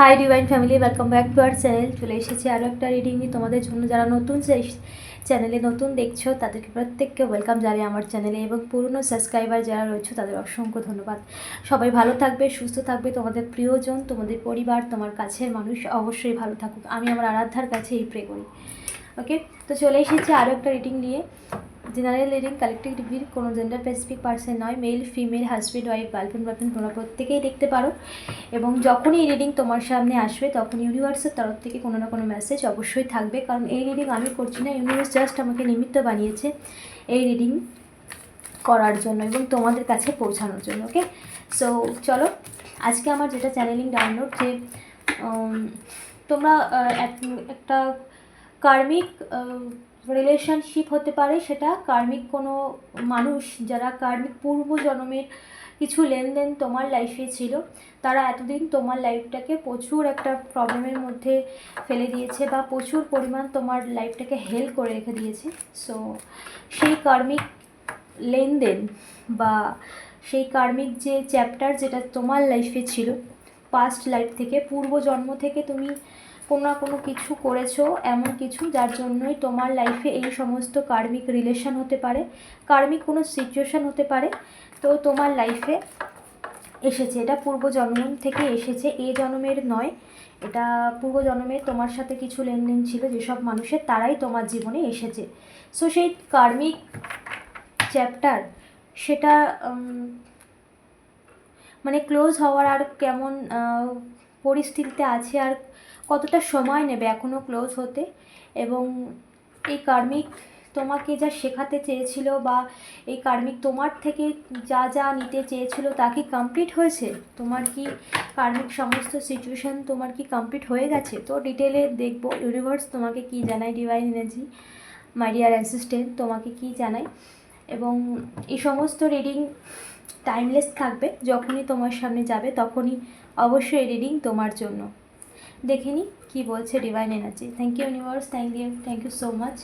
Hi divine family welcome back to our channel চলে এসেছি আরও একটা রিডিং তোমাদের জন্য। যারা নতুন চ্যানেলে নতুন দেখছ, তাদেরকে প্রত্যেককে ওয়েলকাম জানাই আমার চ্যানেলে এবং পুরনো সাবস্ক্রাইবার যারা রয়েছে, তাদের অসংখ্য ধন্যবাদ। সবাই ভালো থাকবে, সুস্থ থাকবে। তোমাদের প্রিয়জন, তোমাদের পরিবার, তোমার কাছের মানুষ অবশ্যই ভালো থাকুক। আমি আমার আরাধ্যার কাছে এই প্রে করি। ওকে তো চলে এসেছি আরও একটা রিডিং নিয়ে। জেনারেল রিডিং কালেক্টিভ রিভির কোনো জেন্ডার স্পেসিফিক পার্সন নয়, male, female husband wife, girlfriend, boyfriend, তোমরা প্রত্যেকেই দেখতে পারো। এবং যখনই এই রিডিং তোমার সামনে আসবে, তখন ইউনিভার্সের তরফ থেকে কোনো না কোনো মেসেজ অবশ্যই থাকবে। কারণ এই রিডিং আমি করছি না, ইউনিভার্স জাস্ট আমাকে নিমিত্ত বানিয়েছে এই রিডিং করার জন্য এবং তোমাদের কাছে পৌঁছানোর জন্য ওকে সো চলো, আজকে আমার যেটা চ্যানেলিং ডাউনলোড যে তোমরা এক- একটা কার্মিক রিলেশনশিপ হতে পারে, সেটা কার্মিক কোনো মানুষ যারা কার্মিক পূর্ব জন্মের কিছু লেনদেন তোমার লাইফে ছিল, তারা এতদিন তোমার লাইফটাকে প্রচুর একটা প্রবলেমের মধ্যে ফেলে দিয়েছে বা প্রচুর পরিমাণ তোমার লাইফটাকে হেল্প করে রেখে দিয়েছে। সো সেই কার্মিক লেনদেন বা সেই কার্মিক যে চ্যাপ্টার যেটা তোমার লাইফে ছিল পাস্ট লাইফ থেকে পূর্ব জন্ম থেকে তুমি কোনো না কোনো কিছু করেছ এমন কিছু যার জন্যই তোমার লাইফে এই সমস্ত কার্মিক রিলেশন হতে পারে কার্মিক কোনো সিচুয়েশান হতে পারে, তো তোমার লাইফে এসেছে। এটা পূর্ব জন্ম থেকে এসেছে এই জন্মের নয়, এটা পূর্ব জন্মে তোমার সাথে কিছু লেনদেন ছিল, যেসব মানুষের তারাই তোমার জীবনে এসেছে। সো সেই কার্মিক চ্যাপ্টার সেটা মানে ক্লোজ হওয়ার আর কেমন পরিস্থিতিতে আছে আর কতটা সময় নেবে এখনও ক্লোজ হতে? এবং এই কার্মিক তোমাকে যা শেখাতে চেয়েছিল বা এই কার্মিক তোমার থেকে যা যা নিতে চেয়েছিল তা কি কমপ্লিট হয়েছে? তোমার কি কার্মিক সমস্ত সিচুয়েশন তোমার কি কমপ্লিট হয়ে গেছে? তো ডিটেলে দেখব। ইউনিভার্স তোমাকে কি জানায়? Divine energy my dear assistant তোমাকে কি জানায়? এবং এই সমস্ত রিডিং টাইমলেস থাকবে। যখনই তোমার সামনে যাবে, তখনই অবশ্যই রিডিং তোমার জন্য। দেখে নি কী বলছে divine energy thank you universe thank you thank you so much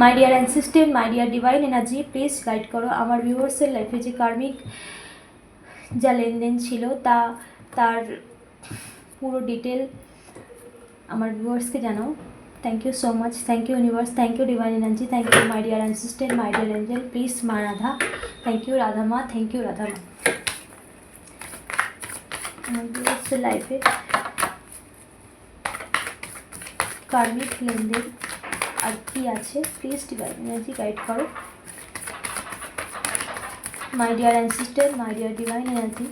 my dear assistant my dear divine energy please guide করো। আমার ভিউয়ার্সের লাইফে যে কার্মিক যা লেনদেন ছিল, তা, তার পুরো ডিটেল আমার ভিউয়ার্সকে জানাও। Thank you so much thank you universe thank you divine energy thank you my dear assistant my dear angel please মা রাধা। থ্যাংক ইউ রাধা মা। থ্যাংক ইউ রাধা মা। আমার লাইফে কার্মিক লেনদেন আর কি আছে? প্লিজ ডিভাইন এনার্জি গাইড করো। My dear assistant my dear divine energy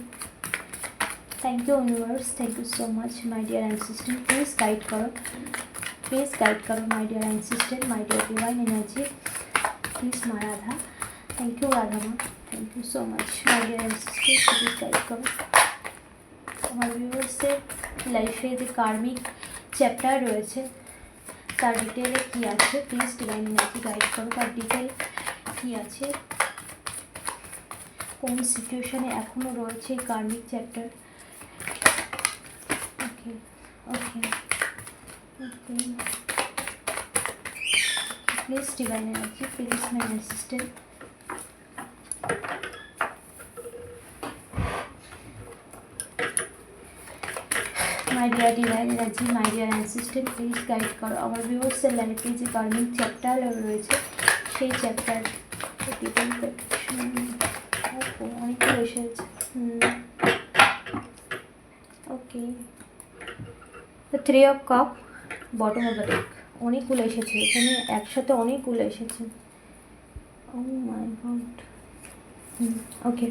thank you universe thank you so much my dear assistant please guide করো। প্লিজ গাইড করো my dear assistant my dear divine energy please মা Radha thank you Radha মা thank you so much my dear assistant please guide করো। আমার ভিউয়ার্সের লাইফে যে কার্মিক chapter রয়েছে, তার ডিটেলে কী আছে? প্লিজ ডিভাইন এনার্জি গাইড করো, তার ডিটেল কী আছে? কোন সিচুয়েশনে এখনও রয়েছে karmic chapter okay okay please divine energy please my assistant my dear divine energy my dear assistant please guide করো আমার ভিউয়ার্সের লাইফে যে কার্মিক চ্যাপ্টার রয়েছে সেই চ্যাপ্টার ডিটেল অনেকগুলো এসেছে okay three of cup bottom of the অনেকগুলো এসেছে। এখানে একসাথে অনেকগুলো এসেছে। ও মাই গড ওকে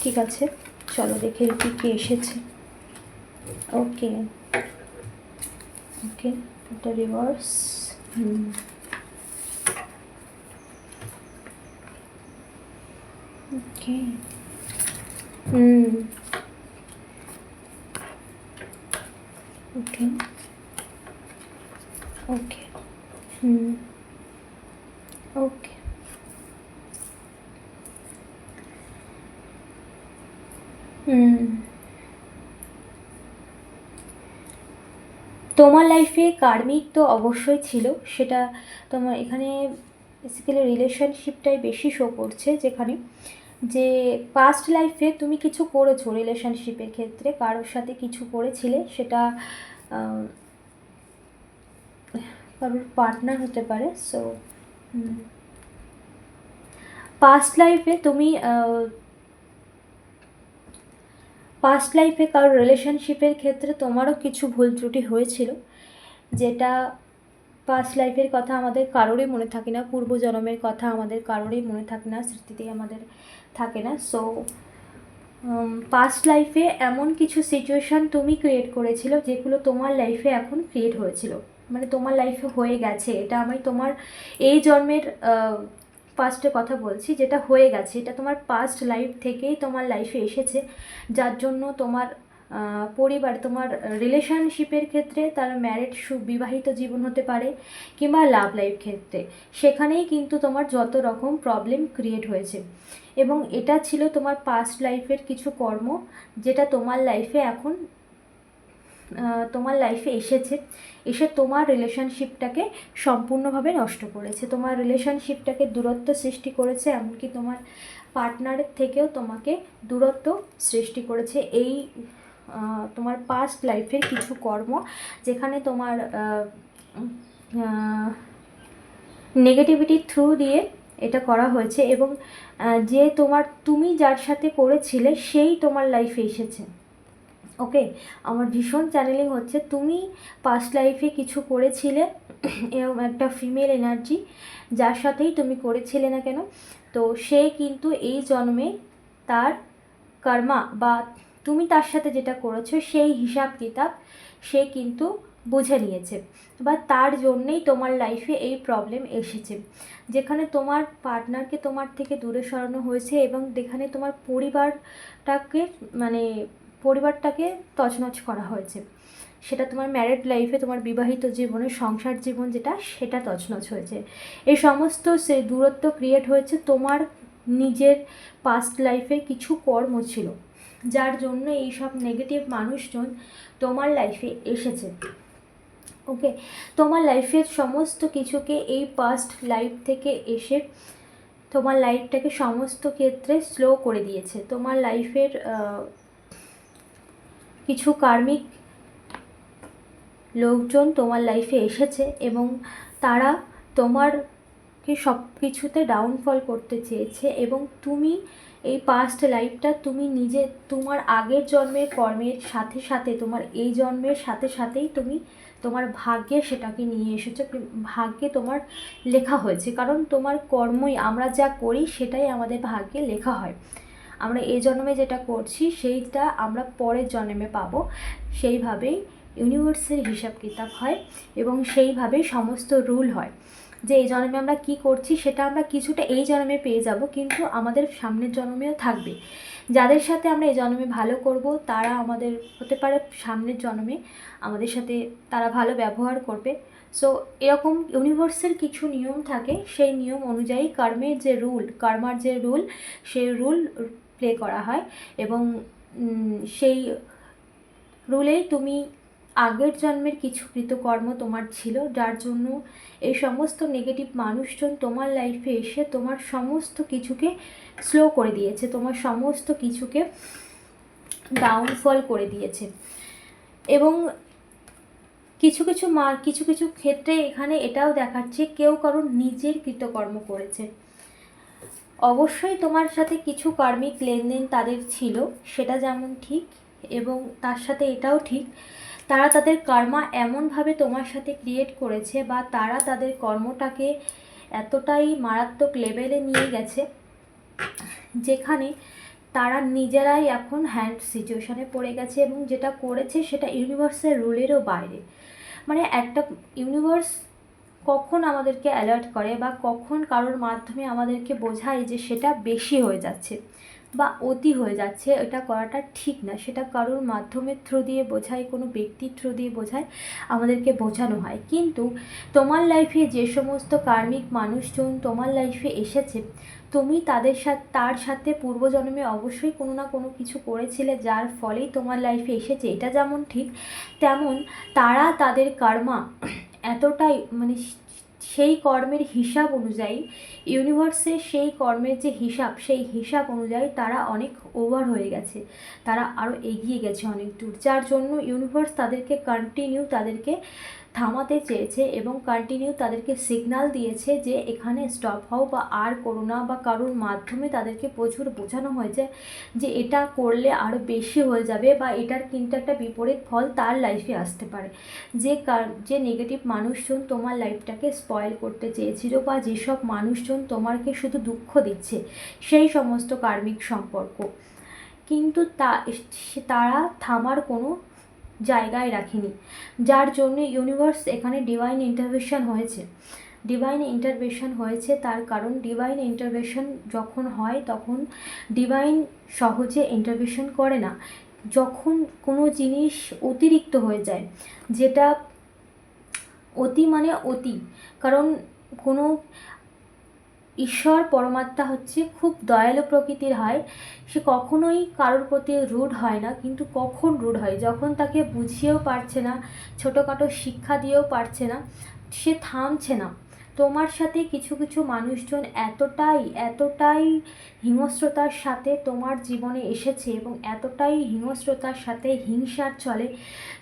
ঠিক আছে। চলো দেখে কি এসেছে। okay. Okay put the reverse hmm. okay. Hmm. Okay. Okay. Hmm. Okay. তোমার কার্মিক তো অবশ্যই ছিল। সেটা তোমার এখানে বেসিক্যালি রিলেশনশিপটাই বেশি শো করছে যেখানে যে পাস্ট লাইফে তুমি কিছু করেছ রিলেশনশিপের ক্ষেত্রে, কারোর সাথে কিছু করেছিলে, সেটা কারোর পার্টনার হতে পারে। সো পাস্ট লাইফে তুমি পাস্ট লাইফে কারোর রিলেশনশিপের ক্ষেত্রে তোমারও কিছু ভুল ত্রুটি হয়েছিল। যেটা পাস্ট লাইফের কথা আমাদের কারোরই মনে থাকে না পূর্বজন্মের কথা আমাদের কারোরই মনে থাকে না স্মৃতিতে আমাদের থাকে না। সো পাস্ট লাইফে এমন কিছু সিচুয়েশান তুমি ক্রিয়েট করেছিল যেগুলো তোমার লাইফে এখন ক্রিয়েট হয়েছিল। মানে তোমার লাইফে হয়ে গেছে। এটা আমি তোমার এই জন্মের পাস্টের কথা বলছি, যেটা হয়ে গেছে। এটা তোমার পাস্ট লাইফ থেকেই তোমার লাইফে এসেছে। যার জন্য তোমার পরিবার, তোমার রিলেশনশিপের ক্ষেত্রে তার ম্যারিড সুবিবাহিত জীবন হতে পারে কিংবা লাভ লাইফ ক্ষেত্রে। সেখানেই কিন্তু তোমার যত রকম প্রবলেম ক্রিয়েট হয়েছে। এবং এটা ছিল তোমার পাস্ট লাইফের কিছু কর্ম যেটা তোমার লাইফে এখন তোমার লাইফে এসেছে। এসে তোমার রিলেশনশিপটাকে সম্পূর্ণভাবে নষ্ট করেছে। তোমার রিলেশনশিপটাকে দূরত্ব সৃষ্টি করেছে, এমনকি তোমার পার্টনারের থেকেও তোমাকে দূরত্ব সৃষ্টি করেছে। এই তোমার পাস্ট লাইফের কিছু কর্ম যেখানে তোমার নেগেটিভিটি থ্রু দিয়ে এটা করা হয়েছে এবং যে তোমার তুমি যার সাথে করেছিলে সেই তোমার লাইফে এসেছে। ওকে আমার ভীষণ চ্যানেলিং হচ্ছে, তুমি পাস্ট লাইফে কিছু করেছিলে এরকম একটা ফিমেল এনার্জি যার সাথেই তুমি করেছিলে না কেন? তো সে কিন্তু এই জন্মে তার কর্মা বা তুমি তার সাথে যেটা করেছ, সেই হিসাব কিতাব সে কিন্তু বুঝে নিয়েছে। বা তার জন্যেই তোমার লাইফে এই প্রবলেম এসেছে। যেখানে তোমার পার্টনারকে তোমার থেকে দূরে সরানো হয়েছে এবং যেখানে তোমার পরিবারটাকে মানে পরিবারটাকে তছনছ করা হয়েছে। সেটা তোমার ম্যারিড লাইফে তোমার বিবাহিত জীবনে, সংসার জীবন যেটা, সেটা তছনছ হয়েছে। এই সমস্ত সে দূরত্ব ক্রিয়েট হয়েছে তোমার নিজের পাস্ট লাইফে কিছু কর্ম ছিল। যার জন্য এই সব নেগেটিভ মানুষজন তোমার লাইফে এসেছে। ওকে তোমার লাইফের সমস্ত কিছুকে এই পাস্ট লাইফ থেকে এসে তোমার লাইফটাকে সমস্ত ক্ষেত্রে স্লো করে দিয়েছে। তোমার লাইফের কিছু কার্মিক লোকজন তোমার লাইফে এসেছে এবং তারা তোমারকে সব কিছুতে ডাউনফল করতে চেয়েছে এবং তুমি এই পাস্ট লাইফটা তুমি নিজে, তোমার আগের জন্মের কর্মের সাথে সাথে, তোমার এই জন্মের সাথে সাথেই তুমি তোমার ভাগ্যে সেটাকে নিয়ে এসেছ। ভাগ্যে তোমার লেখা হয়েছে। কারণ তোমার কর্মই আমরা যা করি সেটাই আমাদের ভাগ্যে লেখা হয়। আমরা এই জন্মে যেটা করছি সেইটা আমরা পরের জন্মে পাবো। সেইভাবেই ইউনিভার্সের হিসাব কিতাব হয় এবং সেইভাবেই সমস্ত রুল হয়। যে এই জন্মে আমরা কি করছি সেটা আমরা কিছুটা এই জন্মে পেয়ে যাব, কিন্তু আমাদের সামনের জন্মেও থাকবে। যাদের সাথে আমরা এই জন্মে ভালো করব, তারা আমাদের হতে পারে সামনের জন্মে আমাদের সাথে তারা ভালো ব্যবহার করবে। সো এরকম ইউনিভার্সের কিছু নিয়ম থাকে, সেই নিয়ম অনুযায়ী কর্মের যে রুল কর্মার যে রুল সেই রুল প্লে করা হয় এবং সেই রুলেই তুমি আগের জন্মের কিছু কৃতকর্ম তোমার ছিল, যার জন্য এই সমস্ত নেগেটিভ মানুষজন তোমার লাইফে এসে তোমার সমস্ত কিছুকে স্লো করে দিয়েছে, তোমার সমস্ত কিছুকে ডাউনফল করে দিয়েছে। এবং কিছু কিছু মা, কিছু কিছু ক্ষেত্রে এখানে এটাও দেখাচ্ছে, কেউ কারোর নিজের কৃতকর্ম করেছে। অবশ্যই তোমার সাথে কিছু কার্মিক লেনদেন তাদের ছিল, সেটা যেমন ঠিক, এবং তার সাথে এটাও ঠিক তারা তাদের কর্মা এমনভাবে তোমার সাথে ক্রিয়েট করেছে বা তারা তাদের কর্মটাকে এতটাই মারাত্মক লেভেলে নিয়ে গেছে, যেখানে তারা নিজেরাই এখন হ্যান্ড সিচুয়েশনে পড়ে গেছে এবং যেটা করেছে সেটা ইউনিভার্সের রুলেরও বাইরে। মানে একটা ইউনিভার্স কখন আমাদেরকে অ্যালার্ট করে বা কখন কারোর মাধ্যমে আমাদেরকে বোঝায় যে সেটা বেশি হয়ে যাচ্ছে। বা অতি হয়ে যাচ্ছে, এটা করাটা ঠিক না। সেটা কারোর মাধ্যমের থ্রু দিয়ে বোঝায়, কোনো ব্যক্তির থ্রু দিয়ে বোঝায়, আমাদেরকে বোঝানো হয়। কিন্তু তোমার লাইফে যে সমস্ত কার্মিক মানুষজন তোমার লাইফে এসেছে, তুমি তাদের সাথে, তার সাথে পূর্বজন্মে অবশ্যই কোনো না কোনো কিছু করেছিলে যার ফলেই তোমার লাইফে এসেছে। এটা যেমন ঠিক, তেমন তারা তাদের কর্মা এতটাই মানে সেই কর্মের হিসাব অনুযায়ী ইউনিভার্সের সেই কর্মের যে হিসাব সেই হিসাব অনুযায়ী তারা অনেক ওভার হয়ে গেছে। তারা আরও এগিয়ে গেছে অনেক দূর, যার জন্য ইউনিভার্স তাদেরকে কন্টিনিউ তাদেরকে থামাতে চেয়েছে এবং কন্টিনিউ তাদেরকে সিগনাল দিয়েছে যে এখানে স্টপ হও বা আর করো না বা কারোর মাধ্যমে তাদেরকে প্রচুর বোঝানো হয়েছে যে এটা করলে আরও বেশি হয়ে যাবে বা এটার কিন্তু একটা বিপরীত ফল তার লাইফে আসতে পারে। যে কার- যে নেগেটিভ মানুষজন তোমার লাইফটাকে স্পয়েল করতে চেয়েছিল বা যেসব মানুষজন তোমাকে শুধু দুঃখ দিচ্ছে, সেই সমস্ত কার্মিক সম্পর্ক। কিন্তু তা তারা থামার কোনো জায়গায় রাখেনি। যার জন্য ইউনিভার্স এখানে ডিভাইন ইন্টারভেশন হয়েছে। ডিভাইন ইন্টারভেশন হয়েছে তার কারণ ডিভাইন ইন্টারভেশন যখন হয় তখন ডিভাইন সহজে ইন্টারভেশন করে না। যখন কোনো জিনিস অতিরিক্ত হয়ে যায়, যেটা অতি মানে অতি, কারণ কোনো ঈশ্বর পরমাত্মা হচ্ছে খুব দয়ালু প্রকৃতির হয়। সে কখনোই কারোর প্রতি রুড হয় না, কিন্তু কখন রুড হয়? যখন তাকে বুঝিয়েও পারছে না, ছোটোখাটো শিক্ষা দিয়েও পারছে না, সে থামছে না। তোমার সাথে কিছু কিছু মানুষজন এতটাই এতটাই হিংস্রতার সাথে তোমার জীবনে এসেছে এবং এতটাই হিংস্রতার সাথে হিংসার চলে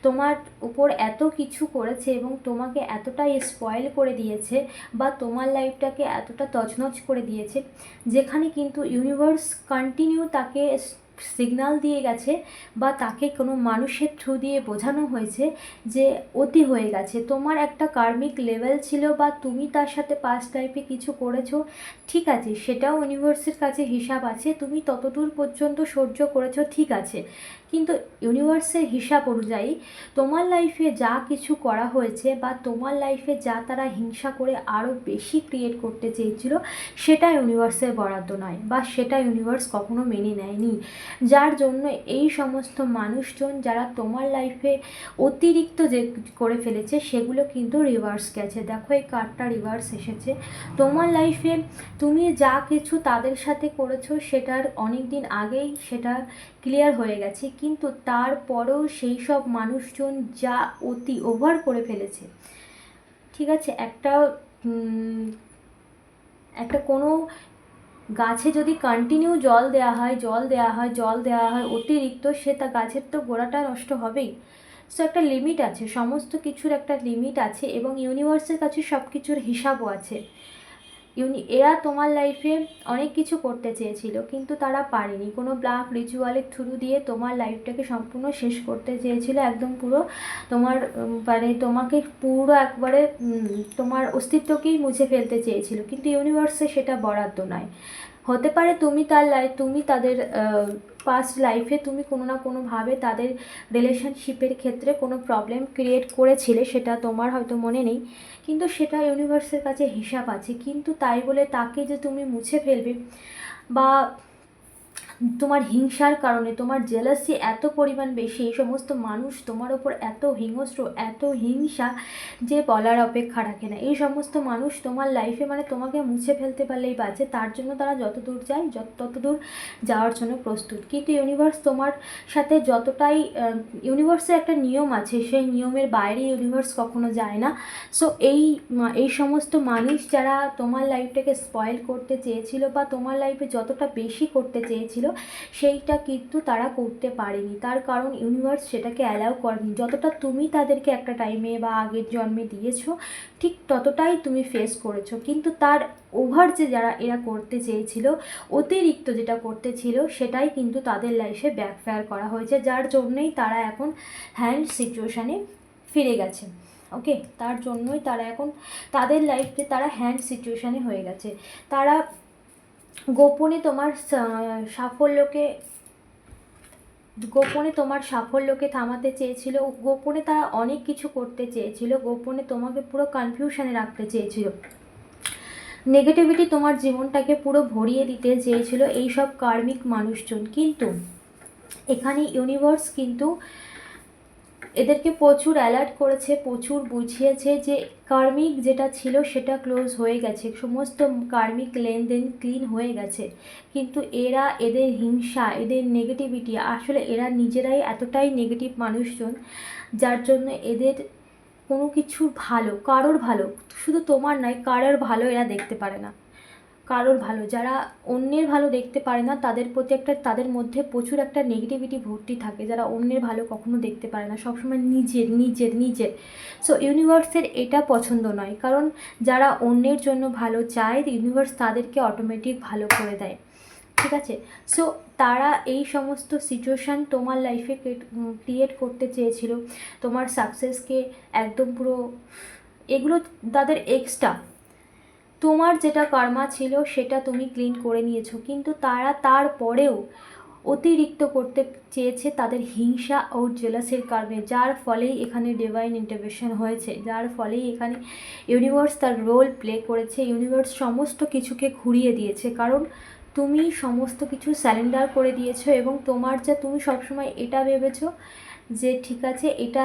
তোমার উপর এত কিছু করেছে এবং তোমাকে এতটাই স্পয়েল করে দিয়েছে বা তোমার লাইফটাকে এতটা তছনছ করে দিয়েছে, যেখানে কিন্তু ইউনিভার্স কন্টিনিউ তাকে সিগনাল দিয়ে গেছে বা তাকে কোনো মানুষের থ্রু দিয়ে বোঝানো হয়েছে যে অতি হয়ে গেছে। তোমার একটা কার্মিক লেভেল ছিল বা তুমি তার সাথে পাস টাইপে কিছু করেছ, ঠিক আছে, সেটাও ইউনিভার্সের কাছে হিসাব আছে, তুমি ততদূর পর্যন্ত সহ্য করেছ, ঠিক আছে। কিন্তু ইউনিভার্সের হিসাব অনুযায়ী তোমার লাইফে যা কিছু করা হয়েছে বা তোমার লাইফে যা তারা হিংসা করে আরও বেশি ক্রিয়েট করতে চেয়েছিল, সেটা ইউনিভার্সের বরাদ্দ নয় বা সেটা ইউনিভার্স কখনো মেনে নেয়নি। যার জন্য এই সমস্ত মানুষজন যারা তোমার লাইফে অতিরিক্ত যে করে ফেলেছে, সেগুলো কিন্তু রিভার্স গেছে। দেখো, এই কার্ডটা রিভার্স এসেছে। তোমার লাইফে তুমি যা কিছু তাদের সাথে করেছ, সেটার অনেক দিন আগেই সেটা ক্লিয়ার হয়ে গেছে, কিন্তু তারপরেও সেই সব মানুষজন যা অতি ওভার করে ফেলেছে। ঠিক আছে, একটা একটা কোনো গাছে যদি কন্টিনিউ জল দেওয়া হয়, জল দেওয়া হয়, জল দেওয়া হয় অতিরিক্ত, সে তা গাছের তো গোড়াটা নষ্ট হবেই। সো একটা লিমিট আছে, সমস্ত কিছুর একটা লিমিট আছে এবং ইউনিভার্সের কাছে সব কিছুর হিসাবও আছে। ইউনি, এরা তোমার লাইফে অনেক কিছু করতে চেয়েছিল, কিন্তু তারা পারেনি। কোনো ব্লাক রিচুয়ালের থ্রু দিয়ে তোমার লাইফটাকে সম্পূর্ণ শেষ করতে চেয়েছিল, একদম পুরো তোমার মানে তোমাকে পুরো একবারে তোমার অস্তিত্বকেই মুছে ফেলতে চেয়েছিল। কিন্তু ইউনিভার্সে সেটা বরাদ্দ নয়। হতে পারে তুমি তার লাইফ তুমি তাদের পাস্ট লাইফে তুমি কোনো না কোনোভাবে তাদের রিলেশনশিপের ক্ষেত্রে কোনো প্রবলেম ক্রিয়েট করেছিলে, সেটা তোমার হয়তো মনে নেই। কিন্তু সেটা ইউনিভার্সের কাছে হিসাব আছে। কিন্তু তাই বলে তাকে যে তুমি মুছে ফেলবে বা তোমার হিংসার কারণে, তোমার জেলাসি এত পরিমাণ বেশি, এই সমস্ত মানুষ তোমার ওপর এত হিংস্র, এত হিংসা যে বলার অপেক্ষা রাখে না। এই সমস্ত মানুষ তোমার লাইফে মানে তোমাকে মুছে ফেলতে পারলেই বাজে, তার জন্য তারা যত দূর যায়, যত, তত দূর যাওয়ার জন্য প্রস্তুত। কিন্তু ইউনিভার্স তোমার সাথে যতটাই ইউনিভার্সের একটা নিয়ম আছে, সেই নিয়মের বাইরে ইউনিভার্স কখনো যায় না। সো এই এই সমস্ত মানুষ যারা তোমার লাইফটাকে স্পয়েল করতে চেয়েছিল বা তোমার লাইফে যতটা বেশি করতে চেয়েছিল সেইটা কিন্তু তারা করতে পারেনি। তার কারণ ইউনিভার্স সেটাকে অ্যালাউ করেনি। যতটা তুমি তাদেরকে একটা টাইমে বা আগের জন্মে দিয়েছ, ঠিক ততটাই তুমি ফেস করেছ। কিন্তু তার ওভার যে যারা এরা করতে চেয়েছিল, অতিরিক্ত যেটা করতে ছিল, সেটাই কিন্তু তাদের লাইফে ব্যাকফায়ার করা হয়েছে। যার জন্যই তারা এখন হ্যান্ড সিচুয়েশানে ফিরে গেছে। ওকে তার জন্যই তারা এখন, তাদের লাইফে তারা হ্যান্ড সিচুয়েশানে হয়ে গেছে। তারা গোপনে তোমার সাফল্যকে, গোপনে তোমার সাফল্যকে থামাতে চেয়েছিল গোপনে তারা অনেক কিছু করতে চেয়েছিল, গোপনে তোমাকে পুরো কনফিউশনে রাখতে চেয়েছিল। নেগেটিভিটি তোমার জীবনটাকে পুরো ভরিয়ে দিতে চেয়েছিল এই সব কার্মিক মানুষজন। কিন্তু এখানে ইউনিভার্স কিন্তু এদেরকে প্রচুর অ্যালার্ট করেছে, প্রচুর বুঝিয়েছে যে কার্মিক যেটা ছিল সেটা ক্লোজ হয়ে গেছে। সমস্ত কার্মিক লেনদেন ক্লিন হয়ে গেছে। কিন্তু এরা এদের হিংসা, এদের নেগেটিভিটি আসলে এরা নিজেরাই এতটাই নেগেটিভ মানুষজন, যার জন্য এদের কোনো কিছুর ভালো, কারোর ভালো, শুধু তোমার নয়, কারোর ভালো এরা দেখতে পারে না। কারোর ভালো। যারা অন্যের ভালো দেখতে পারে না, তাদের প্রতি একটা, তাদের মধ্যে প্রচুর একটা নেগেটিভিটি ভর্তি থাকে। যারা অন্যের ভালো কখনো দেখতে পারে না, সবসময় নিজের নিজের নিজের। সো ইউনিভার্সের এটা পছন্দ নয়। কারণ যারা অন্যের জন্য ভালো চায় ইউনিভার্স তাদেরকে অটোমেটিক ভালো করে দেয়। ঠিক আছে? সো তারা এই সমস্ত সিচুয়েশান তোমার লাইফে ক্রিয়েট করতে চেয়েছিল। তোমার সাকসেসকে একদম পুরো, এগুলো তাদের এক্সট্রা তোমার যেটা কর্মা ছিল, সেটা তুমি ক্লিন করে নিয়েছো। কিন্তু তারা তারপরেও অতিরিক্ত করতে চেয়েছে তাদের হিংসা ও জেলাসের কারণে, যার ফলেই এখানে ডিভাইন ইন্টারভেশন হয়েছে। যার ফলেই এখানে ইউনিভার্স তার রোল প্লে করেছে। ইউনিভার্স সমস্ত কিছুকে ঘুরিয়ে দিয়েছে। কারণ তুমি সমস্ত কিছু স্যালেন্ডার করে দিয়েছ এবং তোমার যা তুমি সবসময় এটা ভেবেছো যে, ঠিক আছে, এটা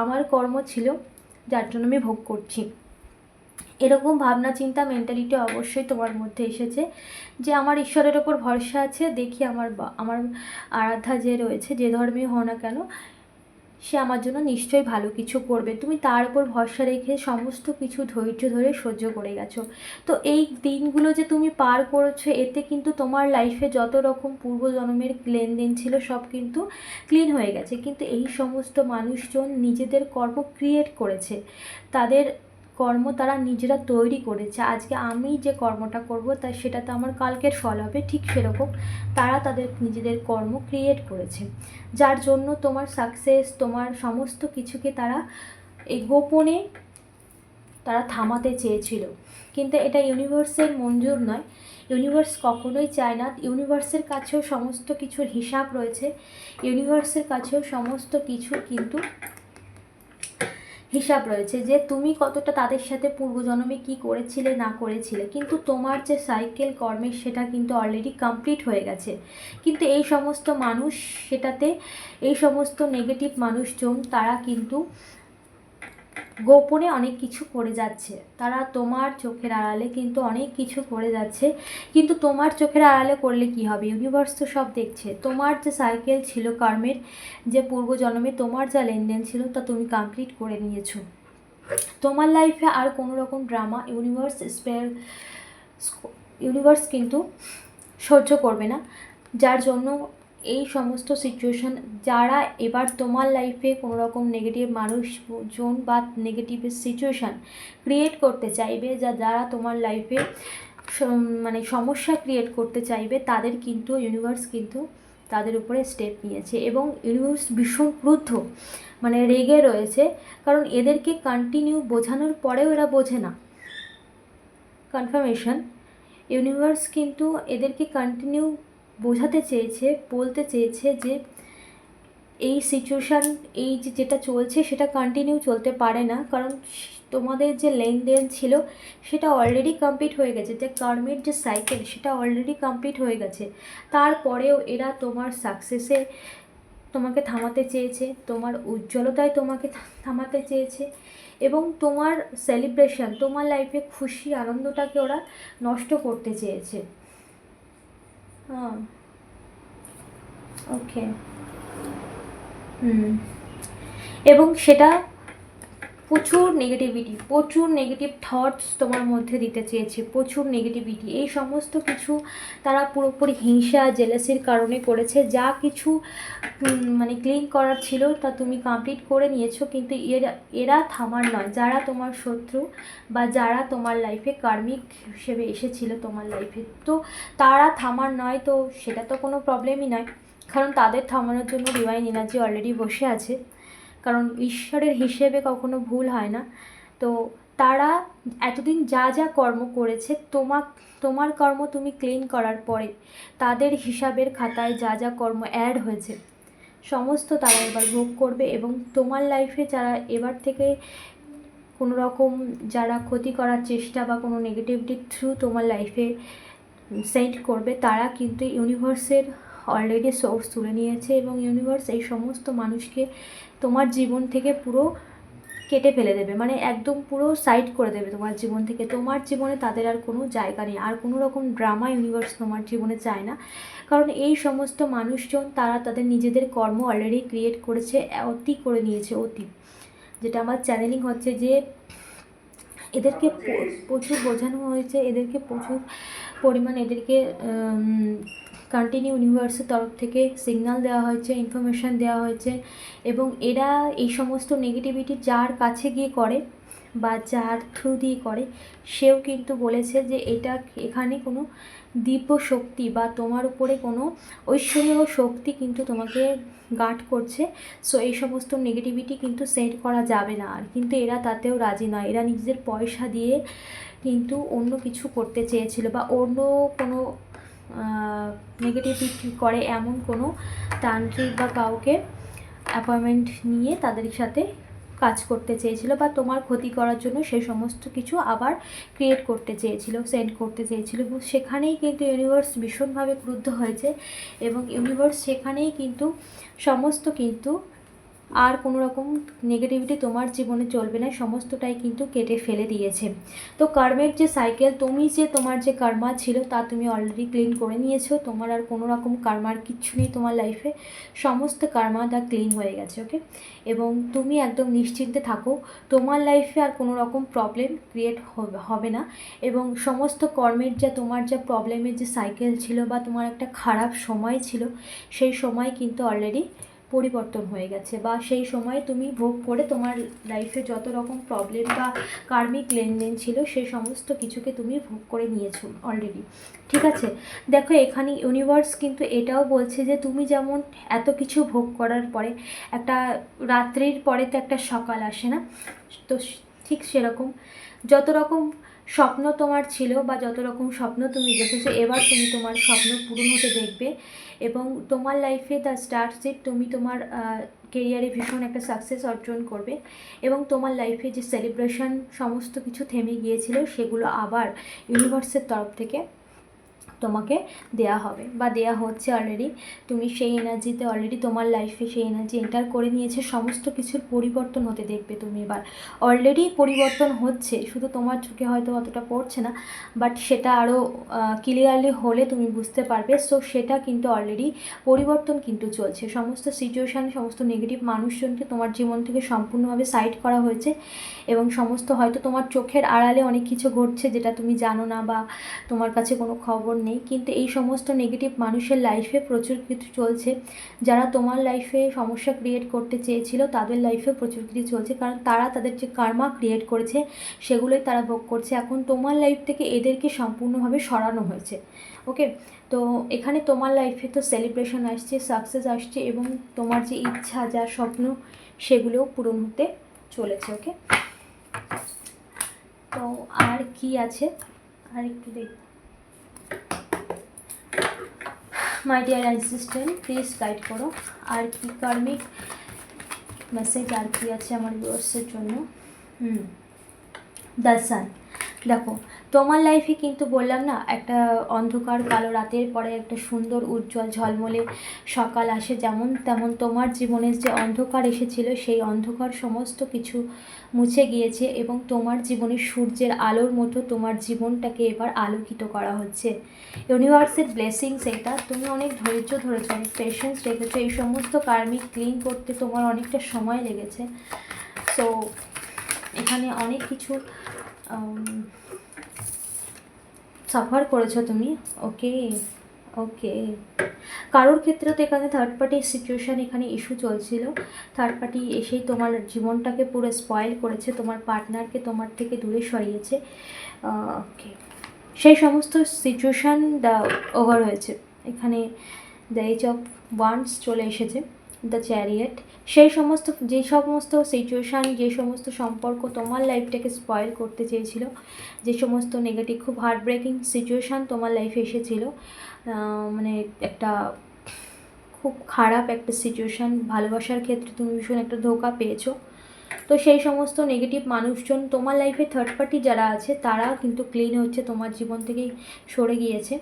আমার কর্ম ছিল, যার জন্য আমি ভোগ করছি। এরকম ভাবনা, চিন্তা মেন্টালিটি অবশ্যই তোমার মধ্যে এসেছে যে আমার ঈশ্বরের ওপর ভরসা আছে, দেখি আমার আমার আরাধ্যা যে রয়েছে, যে ধর্মে হও না কেন, সে আমার জন্য নিশ্চয়ই ভালো কিছু করবে। তুমি তার উপর ভরসা রেখে সমস্ত কিছু ধৈর্য ধরে সহ্য করে গেছো। তো এই দিনগুলো যে তুমি পার করেছ, এতে কিন্তু তোমার লাইফে যত রকম পূর্বজন্মের লেনদেন ছিল, সব কিন্তু ক্লিন হয়ে গেছে। কিন্তু এই সমস্ত মানুষজন নিজেদের কর্ম ক্রিয়েট করেছে। তাদের কর্ম তারা নিজেরা তৈরি করেছে। আজকে আমি যে কর্মটা করব, তা সেটা তো আমার কালকের ফল হবে, ঠিক সেরকম তারা তাদের নিজেদের কর্ম ক্রিয়েট করেছে। যার জন্য তোমার সাকসেস তোমার সমস্ত কিছুকে তারা এই গোপনে তারা থামাতে চেয়েছিল। কিন্তু এটা ইউনিভার্সের মঞ্জুর নয়। ইউনিভার্স কখনোই চায় না। ইউনিভার্সের কাছেও সমস্ত কিছুর হিসাব রয়েছে। ইউনিভার্সের কাছেও সমস্ত কিছু কিন্তু হিসাব রয়েছে যে তুমি কতটা তাদের সাথে পূর্বজন্মে কি করেছিলে, না করেছিলে। কিন্তু তোমার যে সাইকেল কর্মের সেটা কিন্তু অলরেডি কমপ্লিট হয়ে গেছে। কিন্তু এই সমস্ত মানুষ সেটাতে, এই সমস্ত নেগেটিভ মানুষজন, তারা কিন্তু গোপনে অনেক কিছু করে যাচ্ছে। তারা তোমার চোখের আড়ালে কিন্তু অনেক কিছু করে যাচ্ছে। কিন্তু তোমার চোখের আড়ালে করলে কি হবে? ইউনিভার্স তো সব দেখছে। তোমার যে সাইকেল ছিল কর্মের, যে পূর্বজন্মে তোমার যা লেনদেন ছিল, তা তুমি কমপ্লিট করে নিয়েছো। তোমার লাইফে আর কোনো রকম ড্রামা ইউনিভার্স স্পেয়ার ইউনিভার্স কিন্তু সহ্য করবে না। যার জন্য এই সমস্ত সিচুয়েশন যারা এবার তোমার লাইফে কোনো রকম নেগেটিভ মানুষজন বা নেগেটিভ সিচুয়েশান ক্রিয়েট করতে চাইবে, যা, যারা তোমার লাইফে মানে সমস্যা ক্রিয়েট করতে চাইবে, তাদের কিন্তু ইউনিভার্স কিন্তু তাদের উপরে স্টেপ নিয়েছে এবং ইউনিভার্স ভীষণ ক্রুদ্ধ মানে রেগে রয়েছে। কারণ এদেরকে কন্টিনিউ বোঝানোর পরেও এরা বোঝে না। কনফার্মেশন ইউনিভার্স কিন্তু এদেরকে কন্টিনিউ বোঝাতে চেয়েছে, বলতে চেয়েছে যে এই সিচুয়েশান এই যে যেটা চলছে সেটা কন্টিনিউ চলতে পারে না। কারণ তোমাদের যে লেনদেন ছিল সেটা অলরেডি কমপ্লিট হয়ে গেছে। যে কর্মের যে সাইকেল সেটা অলরেডি কমপ্লিট হয়ে গেছে। তারপরেও এরা তোমার সাকসেসে তোমাকে থামাতে চেয়েছে, তোমার উজ্জ্বলতায় তোমাকে থামাতে চেয়েছে এবং তোমার সেলিব্রেশন তোমার লাইফে খুশি আনন্দটাকে ওরা নষ্ট করতে চেয়েছে। ওকে হুম। এবং সেটা প্রচুর নেগেটিভিটি প্রচুর নেগেটিভ থটস তোমার মধ্যে দিতে চেয়েছে, প্রচুর নেগেটিভিটি এই সমস্ত কিছু তারা পুরোপুরি হিংসা জেলাসির কারণে করেছে। যা কিছু মানে ক্লিন করার ছিল তা তুমি কমপ্লিট করে নিয়েছো, কিন্তু এরা এরা থামার নয়। যারা তোমার শত্রু বা যারা তোমার লাইফে কার্মিক হিসেবে এসেছিল তোমার লাইফে তো তারা থামার নয়, তো সেটা তো কোনো প্রবলেমই নয়। কারণ তাদের থামানোর জন্য ডিভাইন এনার্জি অলরেডি বসে আছে। কারণ ঈশ্বরের হিসেবে কখনো ভুল হয় না। তো তারা এতদিন যা যা কর্ম করেছে তোমা তোমার কর্ম তুমি ক্লিন করার পরে তাদের হিসাবের খাতায় যা যা কর্ম অ্যাড হয়েছে, সমস্ত তারা এবার ভোগ করবে এবং তোমার লাইফে যারা এবার থেকে কোনো রকম যারা ক্ষতি করার চেষ্টা বা কোনো নেগেটিভিটি থ্রু তোমার লাইফে সেন্ড করবে, তারা কিন্তু ইউনিভার্সের অলরেডি সোর্স তুলে নিয়েছে এবং ইউনিভার্স এই সমস্ত মানুষকে তোমার জীবন থেকে পুরো কেটে ফেলে দেবে। মানে একদম পুরো সাইড করে দেবে তোমার জীবন থেকে। তোমার জীবনে তাদের আর কোনো জায়গা নেই। আর কোনো রকম ড্রামা ইউনিভার্স তোমার জীবনে চায় না। কারণ এই সমস্ত মানুষজন তারা তাদের নিজেদের কর্ম অলরেডি ক্রিয়েট করেছে অতি করে নিয়েছে অতি। যেটা আমার চ্যানেলিং হচ্ছে যে এদেরকে প্রচুর বোঝানো হয়েছে এদেরকে প্রচুর পরিমাণ এদেরকে কন্টিনিউ ইউনিভার্সের তরফ থেকে সিগন্যাল দেওয়া হয়েছে ইনফরমেশান দেওয়া হয়েছে এবং এরা এই সমস্ত নেগেটিভিটি যার কাছে গিয়ে করে বা যার থ্রু দিয়ে করে, সেও কিন্তু বলেছে যে এটা এখানে কোনো দিব্য শক্তি বা তোমার উপরে কোনো ঐশ্বরীয় শক্তি কিন্তু তোমাকে গার্ড করছে। সো এই সমস্ত নেগেটিভিটি কিন্তু সেট করা যাবে না আর। কিন্তু এরা তাতেও রাজি নয়। এরা নিজেদের পয়সা দিয়ে কিন্তু অন্য কিছু করতে চেয়েছিল বা অন্য কোনো নেগেটিভিটি করে এমন কোনো তান্ত্রিক বা কাউকে অ্যাপয়েন্টমেন্ট নিয়ে তাদের সাথে কাজ করতে চেয়েছিল বা তোমার ক্ষতি করার জন্য সেই সমস্ত কিছু আবার ক্রিয়েট করতে চেয়েছিল সেন্ড করতে চেয়েছিল। এবং সেখানেই কিন্তু ইউনিভার্স ভীষণভাবে ক্রুদ্ধ হয়েছে এবং ইউনিভার্স সেখানেই কিন্তু সমস্ত কিন্তু আর কোনো রকম নেগেটিভিটি তোমার জীবনে চলবে না, সমস্তটাই কিন্তু কেটে ফেলে দিয়েছে। তো কার্মের যে সাইকেল তুমি যে তোমার যে কার্মা ছিল, তা তুমি অলরেডি ক্লিন করে নিয়েছো। তোমার আর কোনো রকম কার্মার কিচ্ছু নেই তোমার লাইফে সমস্ত কার্মা তা ক্লিন হয়ে গেছে ওকে এবং তুমি একদম নিশ্চিন্তে থাকো। তোমার লাইফে আর কোনো রকম প্রবলেম ক্রিয়েট হবে না। এবং সমস্ত কর্মের যা তোমার যা প্রবলেমের যে সাইকেল ছিল বা তোমার একটা খারাপ সময় ছিল, সেই সময় কিন্তু অলরেডি পরিবর্তন হয়ে গেছে বা সেই সময় তুমি ভোগ করে তোমার লাইফে যত রকম প্রবলেম বা কার্মিক লেনদেন ছিল সেই সমস্ত কিছুকে তুমি ভোগ করে নিয়েছো অলরেডি ঠিক আছে? দেখো, এখানে ইউনিভার্স কিন্তু এটাও বলছে যে তুমি যেমন এত কিছু ভোগ করার পরে একটা রাত্রির পরে তো একটা সকাল আসে না? তো ঠিক সেরকম। যত রকম স্বপ্ন তোমার ছিল বা যত রকম স্বপ্ন তুমি দেখেছ, এবার তুমি তোমার স্বপ্ন পূরণ হতে দেখবে। এবং তোমার লাইফে দ্য স্টার সিট তুমি তোমার কেরিয়ারে ভীষণ একটা সাকসেস অর্জন করবে এবং তোমার লাইফে যে সেলিব্রেশন সমস্ত কিছু থেমে গিয়েছিল সেগুলো আবার ইউনিভার্সের তরফ থেকে তোমাকে দেয়া হবে বা দেয়া হচ্ছে অলরেডি তুমি সেই এনার্জিতে অলরেডি তোমার লাইফে সেই এনার্জি এন্টার করে নিয়েছে, সমস্ত কিছুর পরিবর্তন হতে দেখবে তুমি এবার। অলরেডি পরিবর্তন হচ্ছে, শুধু তোমার চোখে হয়তো অতটা পড়ছে না বাট সেটা আরও ক্লিয়ারলি হলে তুমি বুঝতে পারবে। সো সেটা কিন্তু অলরেডি পরিবর্তন কিন্তু চলছে। সমস্ত সিচুয়েশান সমস্ত নেগেটিভ মানুষজনকে তোমার জীবন থেকে সম্পূর্ণভাবে সাইড করা হয়েছে এবং সমস্ত হয়তো তোমার চোখের আড়ালে অনেক কিছু ঘটছে যেটা তুমি জানো না বা তোমার কাছে কোনো খবর নেই কিন্তু এই সমস্ত নেগেটিভ মানুষের লাইফে প্রচুর কিছু চলছে। যারা তোমার লাইফে সমস্যা ক্রিয়েট করতে চেয়েছিল, তাদের লাইফে প্রচুর কিছু চলছে। কারণ তারা তাদের যে কার্মা ক্রিয়েট করেছে, সেগুলোই তারা ভোগ করছে। এখন তোমার লাইফ থেকে এদেরকে সম্পূর্ণভাবে সরানো হয়েছে। ওকে তো এখানে তোমার লাইফে তো সেলিব্রেশন আসছে সাকসেস আসছে এবং তোমার যে ইচ্ছা, যা স্বপ্ন, সেগুলোও পূরণ হতে চলেছে। ওকে তো আর কি আছে? আর একটু দেখ। My dear assistant please guide করো। আর কি কার্মিক মেসেজ আর কি আছে আমার ভিউয়ার্সের জন্য? হুম দ্য সান দেখো, তোমার লাইফে কিন্তু বললাম না, একটা অন্ধকার কালো রাতের পরে একটা সুন্দর, উজ্জ্বল ঝলমলে সকাল আসে যেমন তেমন তোমার জীবনের যে অন্ধকার এসেছিল, সেই অন্ধকার সমস্ত কিছু মুছে গিয়েছে এবং তোমার জীবনে সূর্যের আলোর মতো তোমার জীবনটাকে এবার আলোকিত করা হচ্ছে। ইউনিভার্সের ব্লেসিংস এটা। তুমি অনেক ধৈর্য ধরেছো, অনেক পেশেন্স রেখেছো, এই সমস্ত কার্মিক ক্লিন করতে তোমার অনেকটা সময় লেগেছে। সো এখানে অনেক কিছু সাফার করেছ তুমি? ওকে ওকে কারোর ক্ষেত্রে তো এখানে থার্ড পার্টির সিচুয়েশান এখানে ইস্যু চলছিল। থার্ড পার্টি এসেই তোমার জীবনটাকে পুরো স্পয়েল করেছে, তোমার পার্টনারকে তোমার থেকে দূরে সরিয়েছে। ওকে সেই সমস্ত সিচুয়েশান ওভার হয়েছে। এখানে দ্য এজ অফ ওয়ান্স চলে এসেছে। দ্য চ্যারিয়েট সেই সমস্ত, যে সমস্ত সিচুয়েশান যে সমস্ত সম্পর্ক তোমার লাইফটাকে স্পয়েল করতে চেয়েছিল, যে সমস্ত নেগেটিভ খুব হার্ট ব্রেকিং সিচুয়েশান তোমার লাইফে এসেছিল মানে একটা খুব খারাপ একটা সিচুয়েশান ভালোবাসার ক্ষেত্রে তুমি ভীষণ একটা ধোকা পেয়েছ। তো সেই সমস্ত নেগেটিভ মানুষজন তোমার লাইফে থার্ড পার্টি যারা আছে, তারা কিন্তু ক্লিন হচ্ছে, তোমার জীবন থেকেই সরে গিয়েছে।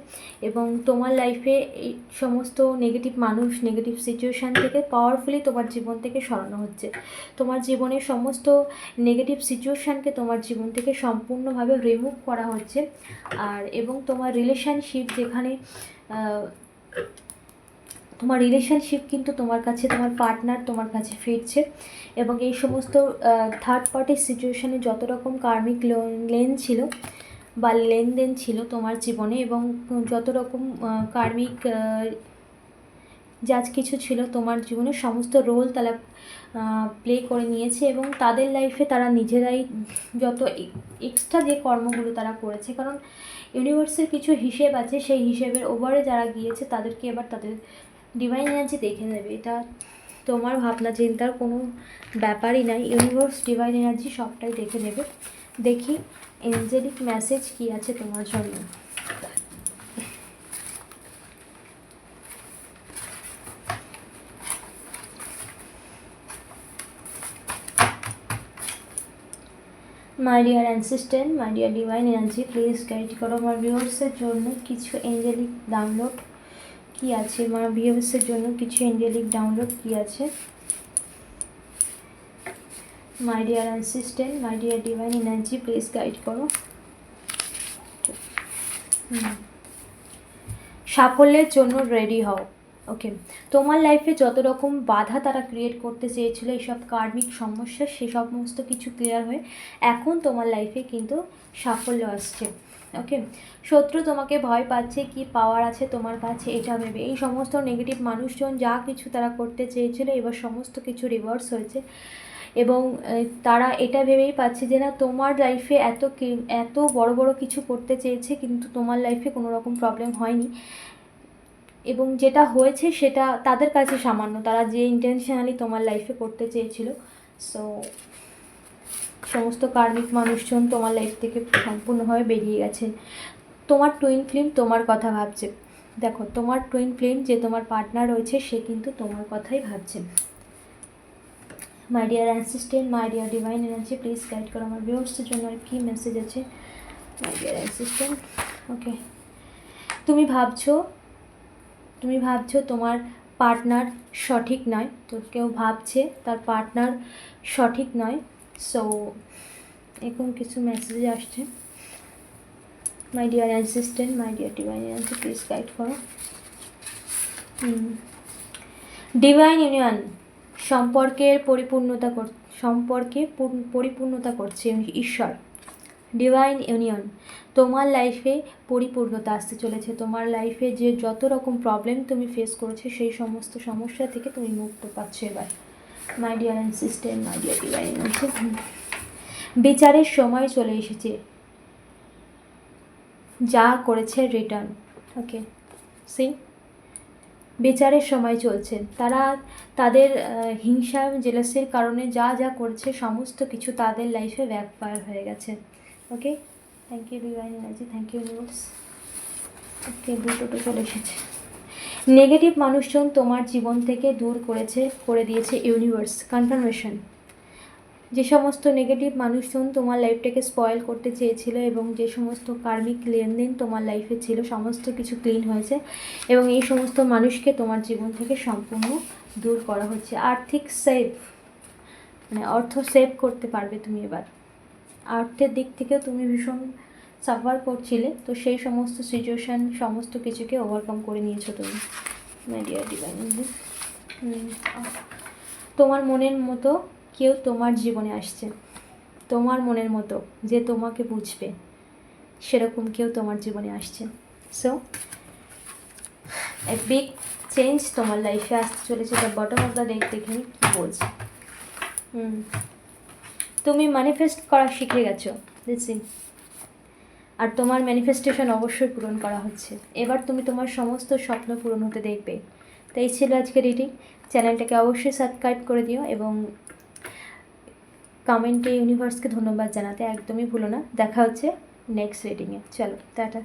এবং তোমার লাইফে এই সমস্ত নেগেটিভ মানুষ নেগেটিভ সিচুয়েশান থেকে পাওয়ারফুলি তোমার জীবন থেকে সরানো হচ্ছে। তোমার জীবনের সমস্ত নেগেটিভ সিচুয়েশানকে তোমার জীবন থেকে সম্পূর্ণভাবে রিমুভ করা হচ্ছে। আর এবং তোমার রিলেশনশিপ যেখানে তোমার রিলেশনশিপ কিন্তু তোমার কাছে, তোমার পার্টনার তোমার কাছে ফিরছে এবং এই সমস্ত থার্ড পার্টির সিচুয়েশানে যত রকম কার্মিক লেন ছিল বা লেনদেন ছিল তোমার জীবনে এবং যত রকম কার্মিক যা কিছু ছিল তোমার জীবনে সমস্ত রোল তারা প্লে করে নিয়েছে এবং তাদের লাইফে তারা নিজেরাই যত এক্সট্রা যে কর্মগুলো তারা করেছে। কারণ ইউনিভার্সের কিছু হিসেব আছে, সেই হিসেবের ওভারে যারা গিয়েছে তাদেরকে এবার তাদের ডিভাইন এনার্জি দেখে নেবে। এটা তোমার ভাবনা, চিন্তার কোনো ব্যাপারই নাই। ইউনিভার্স ডিভাইন এনার্জি সবটাই দেখে নেবে। দেখি এঞ্জেলিক মেসেজ কি আছে তোমার জন্য my dear assistant my dear divine energy please guide করো আমার ভিউয়ার্সের জন্য কিছু এঞ্জেলিক ডাউনলোড কি আছে? আমার ভিউয়ার্সের জন্য কিছু এঞ্জেলিক ডাউনলোড কি আছে? My dear assistant my dear divine energy please guide করো। সাফল্যের জন্য রেডি হও। ওকে তোমার লাইফে যত রকম বাধা তারা ক্রিয়েট করতে চেয়েছিল এইসব কার্মিক সমস্যা সে সমস্ত কিছু ক্লিয়ার হয়ে এখন তোমার লাইফে কিন্তু সাফল্য আসছে। ওকে শত্রু তোমাকে ভয় পাচ্ছে, কি পাওয়ার আছে তোমার কাছে এটা ভেবে। এই সমস্ত নেগেটিভ মানুষজন যা কিছু তারা করতে চেয়েছিল, এবার সমস্ত কিছু রিভার্স হয়েছে। এবং তারা এটা ভেবেই পাচ্ছে যে না, তোমার লাইফে এত এত বড় বড় কিছু করতে চেয়েছে, কিন্তু তোমার লাইফে কোনো রকম প্রবলেম হয়নি। এবং যেটা হয়েছে সেটা তাদের কাছে সামান্য, তারা যে ইন্টেনশনালি তোমার লাইফে করতে চেয়েছিল। সো সমস্ত কার্মিক মানুষজন তোমার লাইফ থেকে সম্পূর্ণভাবে বেরিয়ে গেছে। তোমার টুইন ফিল্ম তোমার কথা ভাবছে। দেখো, তোমার টুইন ফিল্ম যে তোমার পার্টনার রয়েছে, সে কিন্তু তোমার কথাই ভাবছে। My dear assistant my dear divine energy please guide করো আমার ভিউয়ার্সের জন্য আর কী মেসেজ আছে। মাই ডিয়ার অ্যাসিস্ট্যান্ট ওকে তুমি ভাবছ তুমি ভাবছ তোমার পার্টনার সঠিক নয়। তো কেউ ভাবছে তার পার্টনার সঠিক নয়। সো এরকম কিছু মেসেজ আসছে। My dear assistant my dear divine energy please guide করো ডিভাইন ইউনিয়ন সম্পর্কের পরিপূর্ণতা কর সম্পর্কে পরিপূর্ণতা করছে ঈশ্বর। ডিভাইন ইউনিয়ন তোমার লাইফে পরিপূর্ণতা আসতে চলেছে। তোমার লাইফে যে যত রকম প্রবলেম তুমি ফেস করেছ, সেই সমস্ত সমস্যা থেকে তুমি মুক্ত পাচ্ছ এবার। My dear and my dear divine বিচারের সময় চলে এসেছে। যা করেছে রিটার্ন ওকে সি বিচারের সময় চলছে। তারা তাদের হিংসা জেলাসির কারণে যা যা করছে, সমস্ত কিছু তাদের লাইফে ব্যাকফায়ার হয়ে গেছে। Okay thank you divine energy thank you universe okay দুটোটো চলে এসেছে। নেগেটিভ মানুষজন তোমার জীবন থেকে দূর করেছে, করে দিয়েছে ইউনিভার্স কনফার্মেশন যে সমস্ত নেগেটিভ মানুষজন তোমার লাইফটাকে স্পয়েল করতে চেয়েছিল এবং যে সমস্ত কার্মিক লেনদেন তোমার লাইফে ছিল, সমস্ত কিছু ক্লিন হয়েছে এবং এই সমস্ত মানুষকে তোমার জীবন থেকে সম্পূর্ণ দূর করা হচ্ছে। আর্থিক সেভ মানে অর্থ সেভ করতে পারবে তুমি এবার। আর্থের দিক থেকেও তুমি ভীষণ সাফার করছিলে, তো সেই সমস্ত সিচুয়েশান সমস্ত কিছুকে ওভারকাম করে নিয়েছো তুমি মাইডিয়া ডিভাইন তোমার মনের মতো কেউ তোমার জীবনে আসছে। তোমার মনের মতো যে তোমাকে বুঝবে, সেরকম কেউ তোমার জীবনে আসছে। সো এক বিগ চেঞ্জ তোমার লাইফে আসতে চলেছে। The bottom of the deck দেখে কী বলছে? হুম তুমি ম্যানিফেস্ট করা শিখে গেছো। দেখছি আর তোমার ম্যানিফেস্টেশন অবশ্যই পূরণ করা হচ্ছে। এবার তুমি তোমার সমস্ত স্বপ্ন পূরণ হতে দেখবে। তো এই ছিল আজকে রিডিং চ্যানেলটাকে অবশ্যই সাবস্ক্রাইব করে দিও এবং কমেন্টে ইউনিভার্সকে ধন্যবাদ জানাতে একদমই ভুলো না। দেখা হচ্ছে নেক্সট রিডিংয়ে চলো, টাটা।